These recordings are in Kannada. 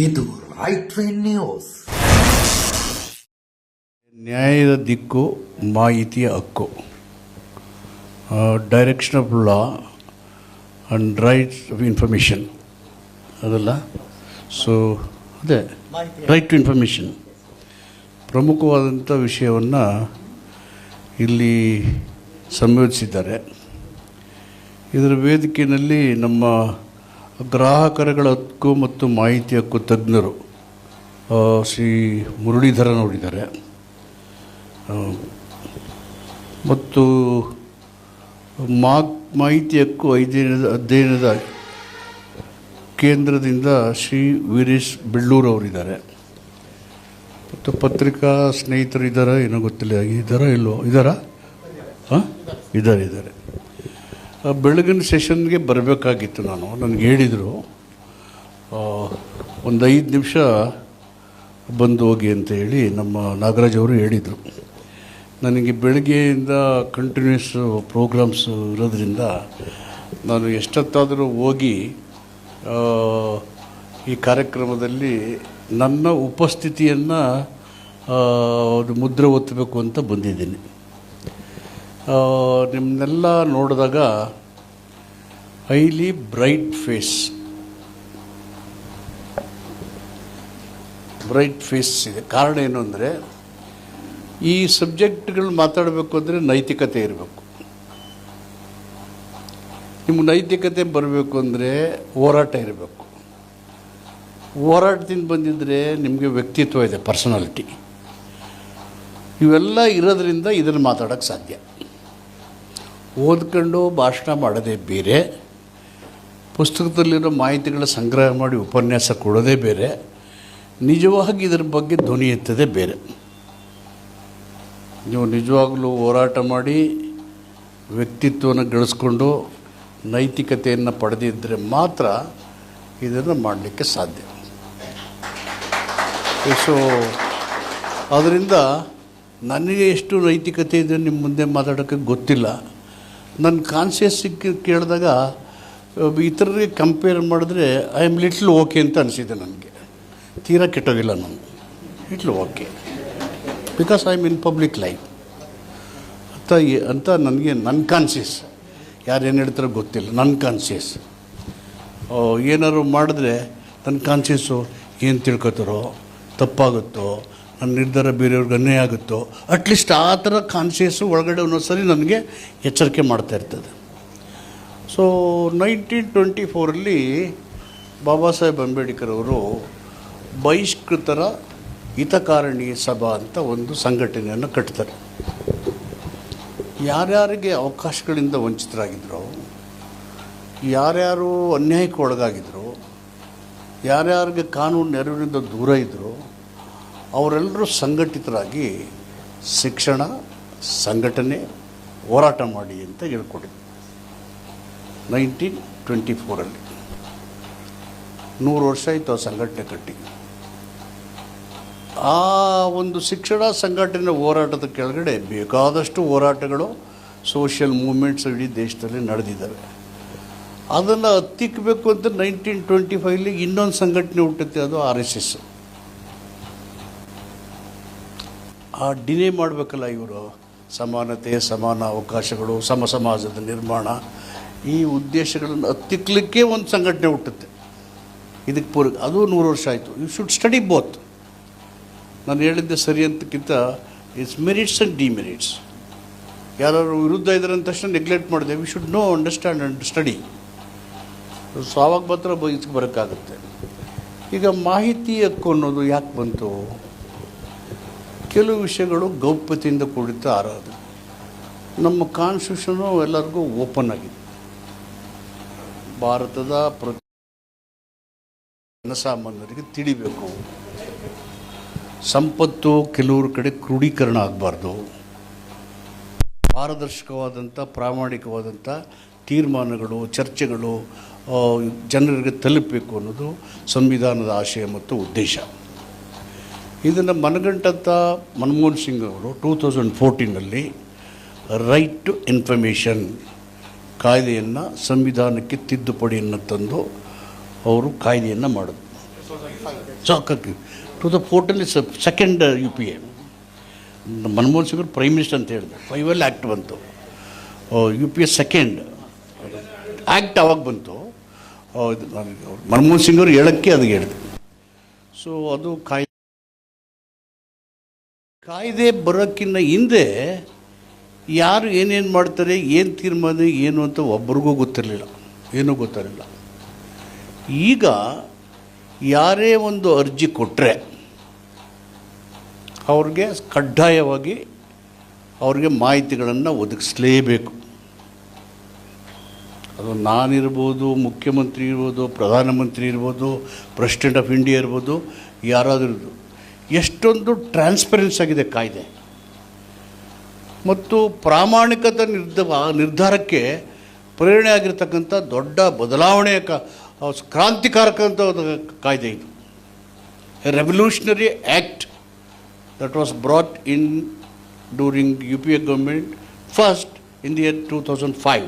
ಇದು ರೈಟ್ ವೇ ನ್ಯೂಸ್. ನ್ಯಾಯದ ದಿಕ್ಕು ಮಾಹಿತಿಯ ಹಕ್ಕು. Direction of law and rights of information ಅದಲ್ಲ? ಸೊ ಅದೇ ರೈಟ್ ಟು ಇನ್ಫಾರ್ಮೇಷನ್ ಪ್ರಮುಖವಾದಂಥ ವಿಷಯವನ್ನು ಇಲ್ಲಿ ಸಂಯೋಜಿಸಿದ್ದಾರೆ. ಇದರ ವೇದಿಕೆಯಲ್ಲಿ ನಮ್ಮ ಗ್ರಾಹಕರುಗಳ ಹಕ್ಕು ಮತ್ತು ಮಾಹಿತಿ ಹಕ್ಕು ತಜ್ಞರು ಶ್ರೀ ಮುರಳೀಧರನ್ ಅವರಿದ್ದಾರೆ ಮತ್ತು ಮಾ ಮಾಹಿತಿ ಹಕ್ಕು ಐದಿನದ ಅಧ್ಯಯನದ ಕೇಂದ್ರದಿಂದ ಶ್ರೀ ವೀರೇಶ್ ಅವರಿದ್ದಾರೆ. ಮತ್ತು ಪತ್ರಿಕಾ ಸ್ನೇಹಿತರು ಇದ್ದಾರಾ ಏನೋ ಗೊತ್ತಿಲ್ಲ, ಇದ್ದಾರಾ ಇಲ್ವೋ, ಇದ್ದಾರಾ? ಹಾಂ? ಇದ್ದಾರೆ ಇದ್ದಾರೆ. ಬೆಳಗಿನ ಸೆಷನ್ಗೆ ಬರಬೇಕಾಗಿತ್ತು ನಾನು, ನನಗೆ ಹೇಳಿದರು. ಒಂದು ಐದು ನಿಮಿಷ ಬಂದು ಹೋಗಿ ಅಂತ ಹೇಳಿ ನಮ್ಮ ನಾಗರಾಜ್ ಅವರು ಹೇಳಿದರು. ನನಗೆ ಬೆಳಗ್ಗೆಯಿಂದ ಕಂಟಿನ್ಯೂಸ್ ಪ್ರೋಗ್ರಾಮ್ಸ್ ಇರೋದ್ರಿಂದ ನಾನು ಎಷ್ಟೊತ್ತಾದರೂ ಹೋಗಿ ಈ ಕಾರ್ಯಕ್ರಮದಲ್ಲಿ ನನ್ನ ಉಪಸ್ಥಿತಿಯನ್ನು ಅದು ಮುದ್ರೆ ಒತ್ತಬೇಕು ಅಂತ ಬಂದಿದ್ದೀನಿ. ನಿಮ್ಮನ್ನೆಲ್ಲ ನೋಡಿದಾಗ highly bright face. Bright face ಇದೆ. ಕಾರಣ ಏನು ಅಂದರೆ, ಈ ಸಬ್ಜೆಕ್ಟ್ಗಳು ಮಾತಾಡಬೇಕು ಅಂದರೆ ನೈತಿಕತೆ ಇರಬೇಕು. ನಿಮ್ಗೆ ನೈತಿಕತೆ ಬರಬೇಕು ಅಂದರೆ ಹೋರಾಟ ಇರಬೇಕು. ಹೋರಾಟದಿಂದ ಬಂದಿದ್ದರೆ ನಿಮಗೆ ವ್ಯಕ್ತಿತ್ವ ಇದೆ, ಪರ್ಸನಾಲಿಟಿ. ಇವೆಲ್ಲ ಇರೋದ್ರಿಂದ ಇದನ್ನು ಮಾತಾಡೋಕ್ಕೆ ಸಾಧ್ಯ. ಓದ್ಕೊಂಡು ಭಾಷಣ ಮಾಡೋದೇ ಬೇರೆ. ಪುಸ್ತಕದಲ್ಲಿರೋ ಮಾಹಿತಿಗಳ ಸಂಗ್ರಹ ಮಾಡಿ ಉಪನ್ಯಾಸ ಕೊಡೋದೇ ಬೇರೆ, ನಿಜವಾಗಿ ಇದರ ಬಗ್ಗೆ ಧ್ವನಿ ಎತ್ತದೇ ಬೇರೆ. ನೀವು ನಿಜವಾಗಲೂ ಹೋರಾಟ ಮಾಡಿ ವ್ಯಕ್ತಿತ್ವವನ್ನು ಗಳಿಸ್ಕೊಂಡು ನೈತಿಕತೆಯನ್ನು ಪಡೆದಿದ್ದರೆ ಮಾತ್ರ ಇದನ್ನು ಮಾಡಲಿಕ್ಕೆ ಸಾಧ್ಯ. ಸೊ ಅದರಿಂದ ನನಗೆ ಎಷ್ಟು ನೈತಿಕತೆ ಇದೆ ನಿಮ್ಮ ಮುಂದೆ ಮಾತಾಡೋಕ್ಕೆ ಗೊತ್ತಿಲ್ಲ. ನನ್ನ ಕಾನ್ಸಿಯಸ್ ಸಿಕ್ಕಿ ಕೇಳಿದಾಗ ಇತರರಿಗೆ ಕಂಪೇರ್ ಮಾಡಿದ್ರೆ ಐ ಆಮ್ ಲಿಟ್ಲ್ ಓಕೆ ಅಂತ ಅನಿಸಿದೆ ನನಗೆ. ತೀರಾ ಕೆಟ್ಟೋಗಿಲ್ಲ ನಾನು. Little okay because I am in public life ಅಂತ ಅಂತ ನನಗೆ, ನನ್ನ ಕಾನ್ಸಿಯಸ್ ಯಾರು ಏನು ಹೇಳ್ತಾರೋ ಗೊತ್ತಿಲ್ಲ. ನನ್ನ ಕಾನ್ಸಿಯಸ್ ಏನಾದ್ರು ಮಾಡಿದ್ರೆ ನನ್ನ ಕಾನ್ಸಿಯಸ್ಸು ಏನು ತಿಳ್ಕೊತಾರೋ, ತಪ್ಪಾಗುತ್ತೋ, ನನ್ನ ನಿರ್ಧಾರ ಬೇರೆಯವ್ರಿಗೆ ಅನ್ಯಾಯ ಆಗುತ್ತೋ ಅಟ್ಲೀಸ್ಟ್ ಆ ಥರ ಕಾನ್ಸಿಯಸ್ಸು ಒಳಗಡೆ ಒಂದೊಂದು ಸರಿ ನನಗೆ ಎಚ್ಚರಿಕೆ ಮಾಡ್ತಾ ಇರ್ತದೆ. ಸೊ ನೈನ್ಟೀನ್ ಟ್ವೆಂಟಿ ಫೋರಲ್ಲಿ ಬಾಬಾ ಸಾಹೇಬ್ ಅಂಬೇಡ್ಕರ್ ಅವರು ಬಹಿಷ್ಕೃತರ ಹಿತಕಾರಣಿ ಸಭಾ ಅಂತ ಒಂದು ಸಂಘಟನೆಯನ್ನು ಕಟ್ತಾರೆ. ಯಾರ್ಯಾರಿಗೆ ಅವಕಾಶಗಳಿಂದ ವಂಚಿತರಾಗಿದ್ದರು ಯಾರ್ಯಾರು ಅನ್ಯಾಯಕ್ಕೆ ಒಳಗಾಗಿದ್ದರು ಯಾರ್ಯಾರಿಗೆ ಕಾನೂನು ನೆರವಿನಿಂದ ದೂರ ಇದ್ದರು ಅವರೆಲ್ಲರೂ ಸಂಘಟಿತರಾಗಿ ಶಿಕ್ಷಣ, ಸಂಘಟನೆ, ಹೋರಾಟ ಮಾಡಿ ಅಂತ ಹೇಳ್ಕೊಟ್ಟಿದ್ರು. Nineteen twenty ಫೋರಲ್ಲಿ. ನೂರು ವರ್ಷ ಆಯಿತು ಆ ಸಂಘಟನೆ ಕಟ್ಟಿ. ಆ ಒಂದು ಶಿಕ್ಷಣ ಸಂಘಟನೆ ಹೋರಾಟದ ಕೆಳಗಡೆ ಬೇಕಾದಷ್ಟು ಹೋರಾಟಗಳು ಸೋಷಿಯಲ್ ಮೂಮೆಂಟ್ಸ್ ಇಡೀ ದೇಶದಲ್ಲಿ ನಡೆದಿದ್ದಾವೆ. ಅದನ್ನು ಹತ್ತಿಕ್ಕಬೇಕು ಅಂತ ನೈನ್ಟೀನ್ ಟ್ವೆಂಟಿ ಫೈವ್ಲಿ ಇನ್ನೊಂದು ಸಂಘಟನೆ ಹುಟ್ಟುತ್ತೆ, ಅದು ಆರ್ ಎಸ್ ಎಸ್. ಆ ಡಿನೇ ಮಾಡಬೇಕಲ್ಲ ಇವರು. ಸಮಾನತೆ, ಸಮಾನ ಅವಕಾಶಗಳು, ಸಮ ಸಮಾಜದ ನಿರ್ಮಾಣ ಈ ಉದ್ದೇಶಗಳನ್ನು ಹತ್ತಿಕ್ಕಲಿಕ್ಕೆ ಒಂದು ಸಂಘಟನೆ ಹುಟ್ಟುತ್ತೆ. ಇದಕ್ಕೆ ಪೂರ್ವ, ಅದು ನೂರು ವರ್ಷ ಆಯಿತು. ಯು ಶುಡ್ ಸ್ಟಡಿ ಬೋತ್ ನಾನು ಹೇಳಿದ್ದೆ ಸರಿ ಅಂತಕ್ಕಿಂತ ಇಟ್ಸ್ ಮೆರಿಟ್ಸ್ ಆ್ಯಂಡ್ ಡಿಮೆರಿಟ್ಸ್ ಯಾರು ವಿರುದ್ಧ ಇದ್ದಾರೆ ಅಂತ ತಕ್ಷಣ ನೆಗ್ಲೆಕ್ಟ್ ಮಾಡಿದೆ. We should know understand and study so ಆವಾಗ ಮಾತ್ರ ಇದಕ್ಕೆ ಬರೋಕ್ಕಾಗುತ್ತೆ. ಈಗ ಮಾಹಿತಿ ಹಕ್ಕು ಅನ್ನೋದು ಯಾಕೆ ಬಂತು? ಕೆಲವು ವಿಷಯಗಳು ಗೌಪ್ಯತೆಯಿಂದ ಕೂಡಿತ ಆರಾಧ ನಮ್ಮ ಕಾನ್ಸ್ಟಿಟ್ಯೂಷನು ಎಲ್ಲರಿಗೂ ಓಪನ್ ಆಗಿದೆ. ಭಾರತದ ಪ್ರತಿ ಜನಸಾಮಾನ್ಯರಿಗೆ ತಿಳಿಬೇಕು. ಸಂಪತ್ತು ಕೆಲವ್ರ ಕಡೆ ಕ್ರೋಢೀಕರಣ ಆಗಬಾರ್ದು. ಪಾರದರ್ಶಕವಾದಂಥ, ಪ್ರಾಮಾಣಿಕವಾದಂಥ ತೀರ್ಮಾನಗಳು, ಚರ್ಚೆಗಳು ಜನರಿಗೆ ತಲುಪಬೇಕು ಅನ್ನೋದು ಸಂವಿಧಾನದ ಆಶಯ ಮತ್ತು ಉದ್ದೇಶ. ಇದನ್ನು ಮನಗಂಡಂಥ ಮನಮೋಹನ್ ಸಿಂಗ್ ಅವರು ಟೂ ತೌಸಂಡ್ ಫೋರ್ಟೀನಲ್ಲಿ ರೈಟ್ ಟು ಇನ್ಫಾರ್ಮೇಷನ್ ಕಾಯ್ದೆಯನ್ನು ಸಂವಿಧಾನಕ್ಕೆ ತಿದ್ದುಪಡಿಯನ್ನು ತಂದು ಅವರು ಕಾಯ್ದೆಯನ್ನು ಮಾಡಿದ್ರು. So to the ಫೋರ್ಟಲ್ಲಿ second U P A Manmohan Singh prime minister ಅಂತ ಹೇಳಿದ್ರು. ಫೈವಲ್ ಆ್ಯಕ್ಟ್ ಬಂತು. U P A second act ಅವಾಗ ಬಂತು. ಮನಮೋಹನ್ ಸಿಂಗ್ ಅವರು ಹೇಳಕ್ಕೆ ಅದು ಹೇಳಿದೆ ಸೊ ಅದು ಕಾಯ್ದೆ. ಕಾಯ್ದೆ ಬರೋಕ್ಕಿಂತ ಹಿಂದೆ ಯಾರು ಏನೇನು ಮಾಡ್ತಾರೆ, ಏನು ತೀರ್ಮಾನ, ಏನು ಅಂತ ಒಬ್ರಿಗೂ ಗೊತ್ತಿರಲಿಲ್ಲ. ಏನೂ ಗೊತ್ತಿರಲಿಲ್ಲ ಈಗ ಯಾರೇ ಒಂದು ಅರ್ಜಿ ಕೊಟ್ಟರೆ ಅವ್ರಿಗೆ ಕಡ್ಡಾಯವಾಗಿ ಅವ್ರಿಗೆ ಮಾಹಿತಿಗಳನ್ನು ಒದಗಿಸಲೇಬೇಕು. ಅದು ನಾನಿರ್ಬೋದು, ಮುಖ್ಯಮಂತ್ರಿ ಇರ್ಬೋದು, ಪ್ರಧಾನಮಂತ್ರಿ ಇರ್ಬೋದು ಪ್ರೆಸಿಡೆಂಟ್ ಆಫ್ ಇಂಡಿಯಾ ಇರ್ಬೋದು, ಯಾರಾದರೂ ಎಷ್ಟೊಂದು ಟ್ರಾನ್ಸ್ಪರೆನ್ಸ್ ಆಗಿದೆ ಕಾಯ್ದೆ. ಮತ್ತು ಪ್ರಾಮಾಣಿಕತೆ ನಿರ್ಧ ನಿರ್ಧಾರಕ್ಕೆ ಪ್ರೇರಣೆ ಆಗಿರ್ತಕ್ಕಂಥ ದೊಡ್ಡ ಬದಲಾವಣೆಯ ಕ್ರಾಂತಿಕಾರಕ ಅಂತ ಒಂದು ಕಾಯ್ದೆ ಇದು. Revolutionary act that was brought in during U P A government first in the year two thousand five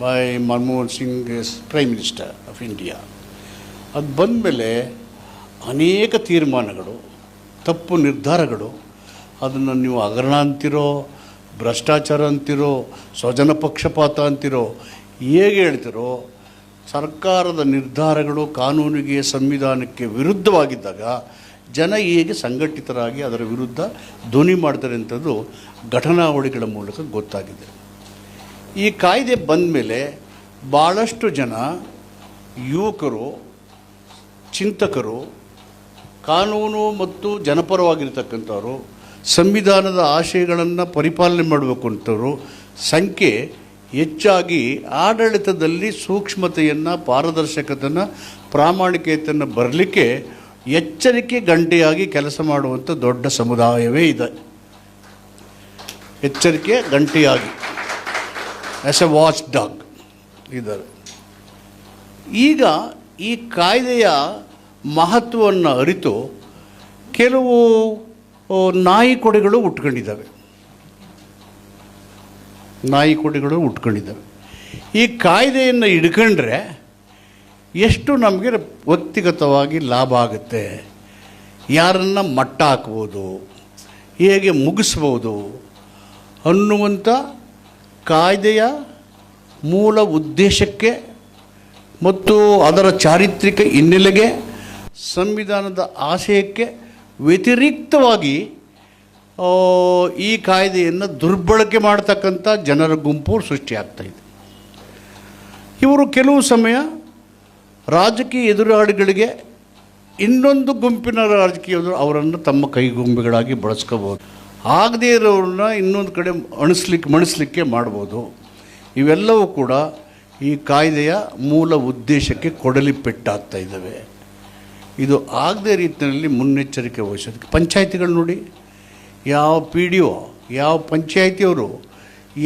by Manmohan Singh as prime minister of India ಅದು ಬಂದಮೇಲೆ ಅನೇಕ ತೀರ್ಮಾನಗಳು, ತಪ್ಪು ನಿರ್ಧಾರಗಳು ಅದನ್ನು ನೀವು ಹಗರಣ ಅಂತಿರೋ, ಭ್ರಷ್ಟಾಚಾರ ಅಂತಿರೋ, ಸ್ವಜನ ಪಕ್ಷಪಾತ ಅಂತಿರೋ, ಹೇಗೆ ಹೇಳ್ತಿರೋ, ಸರ್ಕಾರದ ನಿರ್ಧಾರಗಳು ಕಾನೂನಿಗೆ, ಸಂವಿಧಾನಕ್ಕೆ ವಿರುದ್ಧವಾಗಿದ್ದಾಗ ಜನ ಹೇಗೆ ಸಂಘಟಿತರಾಗಿ ಅದರ ವಿರುದ್ಧ ಧ್ವನಿ ಮಾಡ್ತಾರೆ ಅಂಥದ್ದು ಘಟನಾವಳಿಗಳ ಮೂಲಕ ಗೊತ್ತಾಗಿದೆ. ಈ ಕಾಯ್ದೆ ಬಂದ ಮೇಲೆ ಭಾಳಷ್ಟು ಜನ ಯುವಕರು, ಚಿಂತಕರು, ಕಾನೂನು ಮತ್ತು ಜನಪರವಾಗಿರ್ತಕ್ಕಂಥವ್ರು ಸಂವಿಧಾನದ ಆಶಯಗಳನ್ನು ಪರಿಪಾಲನೆ ಮಾಡಬೇಕು ಅಂತವರು, ಸಂಖ್ಯೆ ಹೆಚ್ಚಾಗಿ ಆಡಳಿತದಲ್ಲಿ ಸೂಕ್ಷ್ಮತೆಯನ್ನು ಪಾರದರ್ಶಕತೆಯನ್ನು ಪ್ರಾಮಾಣಿಕತೆಯನ್ನು ಬರಲಿಕ್ಕೆ ಎಚ್ಚರಿಕೆ ಗಂಟೆಯಾಗಿ ಕೆಲಸ ಮಾಡುವಂಥ ದೊಡ್ಡ ಸಮುದಾಯವೇ ಇದೆ. ಎಚ್ಚರಿಕೆ ಗಂಟೆಯಾಗಿ. ಆ್ಯಸ್ ಎ ವಾಚ್ ಡಾಗ್ ಇದ್ದಾರೆ. ಈಗ ಈ ಕಾಯ್ದೆಯ ಮಹತ್ವವನ್ನು ಅರಿತು ಕೆಲವು ನಾಯಿ ಕೊಡೆಗಳು ಉಟ್ಕೊಂಡಿದ್ದಾವೆ. ನಾಯಿ ಕೊಡೆಗಳು ಉಟ್ಕೊಂಡಿದ್ದಾವೆ. ಈ ಕಾಯ್ದೆಯನ್ನು ಹಿಡ್ಕೊಂಡ್ರೆ ಎಷ್ಟು ನಮಗೆ ವ್ಯಕ್ತಿಗತವಾಗಿ ಲಾಭ ಆಗುತ್ತೆ? ಯಾರನ್ನು ಮಟ್ಟ ಹಾಕ್ಬೋದು? ಹೇಗೆ ಮುಗಿಸ್ಬೋದು? ಅನ್ನುವಂಥ ಕಾಯ್ದೆಯ ಮೂಲ ಉದ್ದೇಶಕ್ಕೆ ಮತ್ತು ಅದರ ಚಾರಿತ್ರಿಕ ಹಿನ್ನೆಲೆಗೆ ಸಂವಿಧಾನದ ಆಶಯಕ್ಕೆ ವ್ಯತಿರಿಕ್ತವಾಗಿ ಈ ಕಾಯ್ದೆಯನ್ನು ದುರ್ಬಳಕೆ ಮಾಡ್ತಕ್ಕಂಥ ಜನರ ಗುಂಪು ಸೃಷ್ಟಿಯಾಗ್ತಾ ಇದೆ. ಇವರು ಕೆಲವು ಸಮಯ ರಾಜಕೀಯ ಎದುರಾಳಿಗಳಿಗೆ ಇನ್ನೊಂದು ಗುಂಪಿನ ರಾಜಕೀಯದರು ಅವರನ್ನು ತಮ್ಮ ಕೈಗೊಂಬೆಗಳಾಗಿ ಬಳಸ್ಕೋಬೋದು ಆಗದೇ ಇರೋರನ್ನ ಇನ್ನೊಂದು ಕಡೆ ಅಣಿಸ್ಲಿಕ್ಕೆ ಮಣಿಸ್ಲಿಕ್ಕೆ ಮಾಡ್ಬೋದು. ಇವೆಲ್ಲವೂ ಕೂಡ ಈ ಕಾಯ್ದೆಯ ಮೂಲ ಉದ್ದೇಶಕ್ಕೆ ಕೊಡಲಿ ಪೆಟ್ಟಾಗ್ತಾ ಇದ್ದಾವೆ. ಇದು ಆಗದೇ ರೀತಿಯಲ್ಲಿ ಮುನ್ನೆಚ್ಚರಿಕೆ ವಹಿಸೋದಕ್ಕೆ ಪಂಚಾಯತಿಗಳು ನೋಡಿ, ಯಾವ ಪಿ ಡಿ ಒ, ಯಾವ ಪಂಚಾಯತಿಯವರು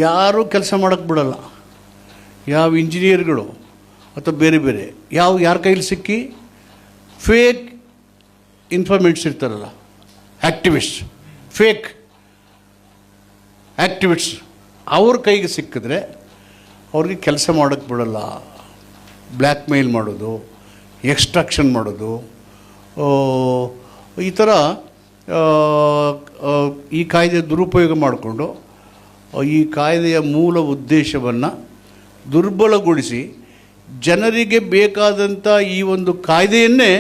ಯಾರೂ ಕೆಲಸ ಮಾಡೋಕ್ಕೆ ಬಿಡಲ್ಲ. ಯಾವ ಇಂಜಿನಿಯರ್ಗಳು ಅಥವಾ ಬೇರೆ ಬೇರೆ, ಯಾವ, ಯಾರ ಕೈಲಿ ಸಿಕ್ಕಿ ಫೇಕ್ ಇನ್ಫಾರ್ಮೇಟ್ಸ್ ಇರ್ತಾರಲ್ಲ ಆ್ಯಕ್ಟಿವಿಸ್ಟ್ ಫೇಕ್ ಆ್ಯಕ್ಟಿವಿಟ್ಸ್ ಅವ್ರ ಕೈಗೆ ಸಿಕ್ಕಿದ್ರೆ ಅವ್ರಿಗೆ ಕೆಲಸ ಮಾಡೋಕ್ಕೆ ಬಿಡಲ್ಲ. ಬ್ಲ್ಯಾಕ್ ಮೇಲ್ ಮಾಡೋದು, ಎಕ್ಸ್ಟ್ರಾಕ್ಷನ್ ಮಾಡೋದು. ಈ ಥರ ಈ ಕಾಯ್ದೆ ದುರುಪಯೋಗ ಮಾಡಿಕೊಂಡು ಈ ಕಾಯ್ದೆಯ ಮೂಲ ಉದ್ದೇಶವನ್ನು ದುರ್ಬಲಗೊಳಿಸಿ, ಜನರಿಗೆ ಬೇಕಾದಂಥ ಈ ಒಂದು ಕಾಯ್ದೆಯನ್ನೇ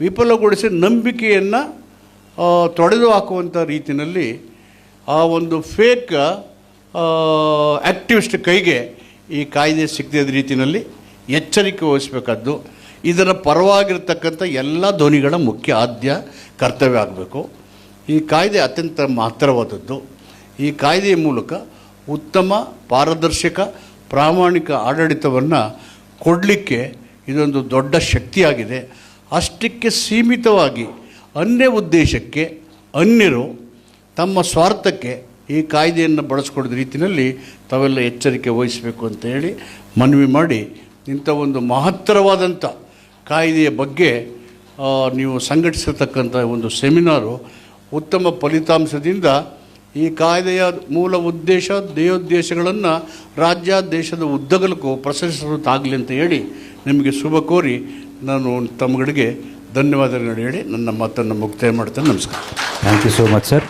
ವಿಫಲಗೊಳಿಸಿ ನಂಬಿಕೆಯನ್ನು ತೊಡೆದು ಹಾಕುವಂಥ ರೀತಿಯಲ್ಲಿ ಆ ಒಂದು ಫೇಕ್ ಆ್ಯಕ್ಟಿವಿಸ್ಟ್ ಕೈಗೆ ಈ ಕಾಯ್ದೆ ಸಿಗದ ರೀತಿಯಲ್ಲಿ ಎಚ್ಚರಿಕೆ ವಹಿಸಬೇಕಾದ್ದು, ಇದರ ಪರವಾಗಿರ್ತಕ್ಕಂಥ ಎಲ್ಲ ಧ್ವನಿಗಳ ಮುಖ್ಯ ಆದ್ಯ ಕರ್ತವ್ಯ ಆಗಬೇಕು. ಈ ಕಾಯ್ದೆ ಅತ್ಯಂತ ಮಹತ್ತರವಾದದ್ದು ಈ ಕಾಯ್ದೆಯ ಮೂಲಕ ಉತ್ತಮ ಪಾರದರ್ಶಕ, ಪ್ರಾಮಾಣಿಕ ಆಡಳಿತವನ್ನು ಕೊಡಲಿಕ್ಕೆ ಇದೊಂದು ದೊಡ್ಡ ಶಕ್ತಿಯಾಗಿದೆ. ಅಷ್ಟಕ್ಕೆ ಸೀಮಿತವಾಗಿ ಅನ್ಯ ಉದ್ದೇಶಕ್ಕೆ ಅನ್ಯರು ತಮ್ಮ ಸ್ವಾರ್ಥಕ್ಕೆ ಈ ಕಾಯ್ದೆಯನ್ನು ಬಳಸ್ಕೊಡಿದ ರೀತಿಯಲ್ಲಿ ತಾವೆಲ್ಲ ಎಚ್ಚರಿಕೆ ವಹಿಸಬೇಕು ಅಂತ ಹೇಳಿ ಮನವಿ ಮಾಡಿ ಇಂಥ ಒಂದು ಮಹತ್ತರವಾದಂಥ ಕಾಯ್ದೆಯ ಬಗ್ಗೆ ನೀವು ಸಂಘಟಿಸಿರ್ತಕ್ಕಂಥ ಒಂದು ಸೆಮಿನಾರು ಉತ್ತಮ ಫಲಿತಾಂಶದಿಂದ ಈ ಕಾಯ್ದೆಯ ಮೂಲ ಉದ್ದೇಶ, ಧ್ಯೇಯೋದ್ದೇಶಗಳನ್ನು ರಾಜ್ಯ ದೇಶದ ಉದ್ದಗಲಕ್ಕೂ ಪ್ರಸರಿಸುವಂತಾಗಲಿ ಅಂತ ಹೇಳಿ ನಿಮಗೆ ಶುಭ ಕೋರಿ ನಾನು ತಮ್ಮಗಳಿಗೆ ಧನ್ಯವಾದಗಳು ಹೇಳಿ ನನ್ನ ಮಾತನ್ನು ಮುಕ್ತಾಯ ಮಾಡ್ತೇನೆ. ನಮಸ್ಕಾರ. Thank you so much sir